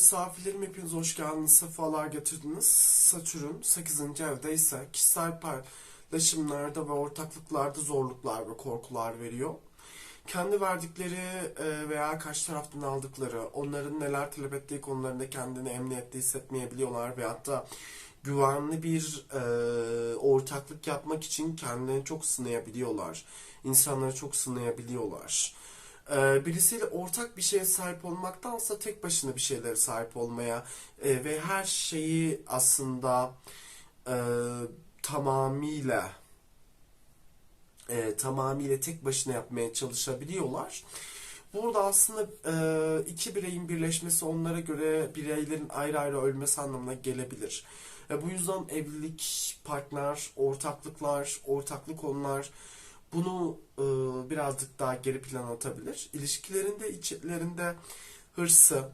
misafirlerim hepiniz hoş geldiniz, sefalar getirdiniz. Satürn 8. evde ise kişisel paylaşımlarda ve ortaklıklarda zorluklar ve korkular veriyor. Kendi verdikleri e, veya karşı taraftan aldıkları, onların neler talep ettiği konularında kendini emniyette hissetmeyebiliyorlar ve hatta güvenli bir e, ortaklık yapmak için kendilerini çok sınayabiliyorlar. İnsanları çok sınayabiliyorlar. Ee, birisiyle ortak bir şeye sahip olmaktansa tek başına bir şeylere sahip olmaya e, ve her şeyi aslında e, tamamıyla e, tamamıyla tek başına yapmaya çalışabiliyorlar. Burada aslında e, iki bireyin birleşmesi onlara göre bireylerin ayrı ayrı ölmesi anlamına gelebilir. E, bu yüzden evlilik, partner, ortaklıklar, ortaklı konular bunu e, birazcık daha geri plana atabilir. İlişkilerinde, içlerinde hırsı,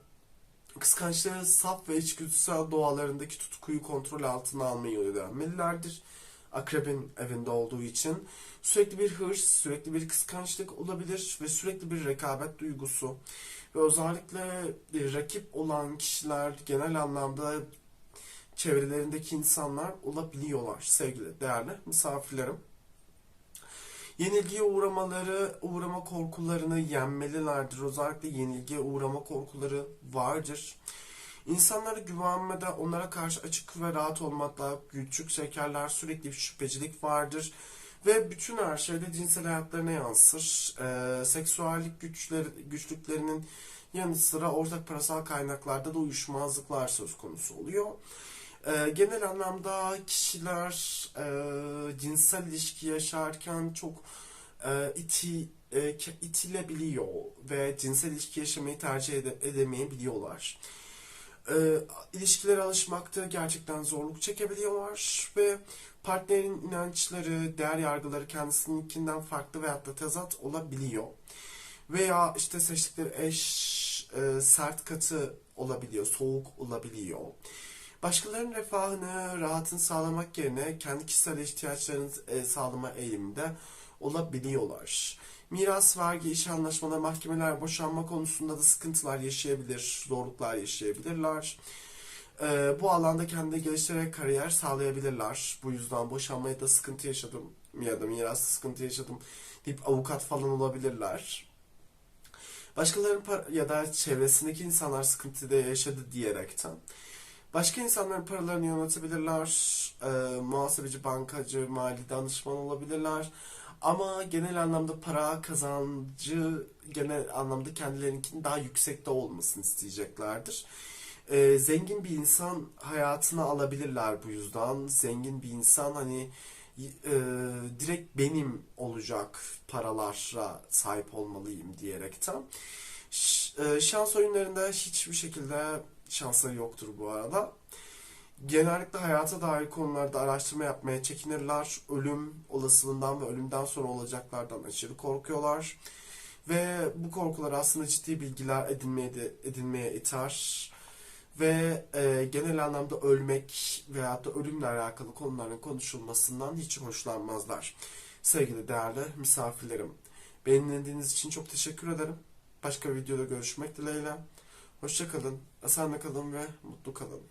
kıskançlığı saf ve içgüdüsel doğalarındaki tutkuyu kontrol altına almayı öğrenmelilerdir. Akrebin evinde olduğu için sürekli bir hırs, sürekli bir kıskançlık olabilir ve sürekli bir rekabet duygusu ve özellikle e, rakip olan kişiler genel anlamda çevrelerindeki insanlar olabiliyorlar sevgili değerli misafirlerim. Yenilgiye uğramaları, uğrama korkularını yenmelilerdir. Özellikle yenilgiye uğrama korkuları vardır. İnsanlara güvenmede, onlara karşı açık ve rahat olmakla küçük şekerler sürekli bir şüphecilik vardır. Ve bütün her şeyde cinsel hayatlarına yansır. Ee, seksüellik güçler, güçlüklerinin yanı sıra ortak parasal kaynaklarda da uyuşmazlıklar söz konusu oluyor. Ee, genel anlamda kişiler e, cinsel ilişki yaşarken çok e, iti e, itilebiliyor ve cinsel ilişki yaşamayı tercih ede, edemeyebiliyorlar. E, ilişkilere alışmakta gerçekten zorluk çekebiliyorlar ve partnerin inançları, değer yargıları kendisininkinden farklı veyahut da tezat olabiliyor. Veya işte seçtikleri eş e, sert katı olabiliyor, soğuk olabiliyor. Başkalarının refahını, rahatını sağlamak yerine kendi kişisel ihtiyaçlarını e, sağlama eğiliminde olabiliyorlar. Miras, vergi, iş anlaşmaları, mahkemeler, boşanma konusunda da sıkıntılar yaşayabilir, zorluklar yaşayabilirler. E, bu alanda kendini geliştirerek kariyer sağlayabilirler. Bu yüzden boşanmaya da sıkıntı yaşadım ya da miras sıkıntı yaşadım deyip avukat falan olabilirler. Başkalarının ya da çevresindeki insanlar sıkıntı da yaşadı diyerekten Başka insanların paralarını yönetebilirler. E, muhasebeci, bankacı, mali danışman olabilirler. Ama genel anlamda para kazancı genel anlamda kendilerinkinin daha yüksekte olmasını isteyeceklerdir. E, zengin bir insan hayatına alabilirler bu yüzden. Zengin bir insan hani e, direkt benim olacak paralara sahip olmalıyım diyerekten. Ş, e, şans oyunlarında hiçbir şekilde şansları yoktur bu arada. Genellikle hayata dair konularda araştırma yapmaya çekinirler. Ölüm olasılığından ve ölümden sonra olacaklardan aşırı korkuyorlar. Ve bu korkular aslında ciddi bilgiler edinmeye, de, edinmeye iter. Ve e, genel anlamda ölmek veya da ölümle alakalı konuların konuşulmasından hiç hoşlanmazlar. Sevgili değerli misafirlerim, beni dinlediğiniz için çok teşekkür ederim. Başka bir videoda görüşmek dileğiyle. Hoşçakalın, esenle kalın ve mutlu kalın.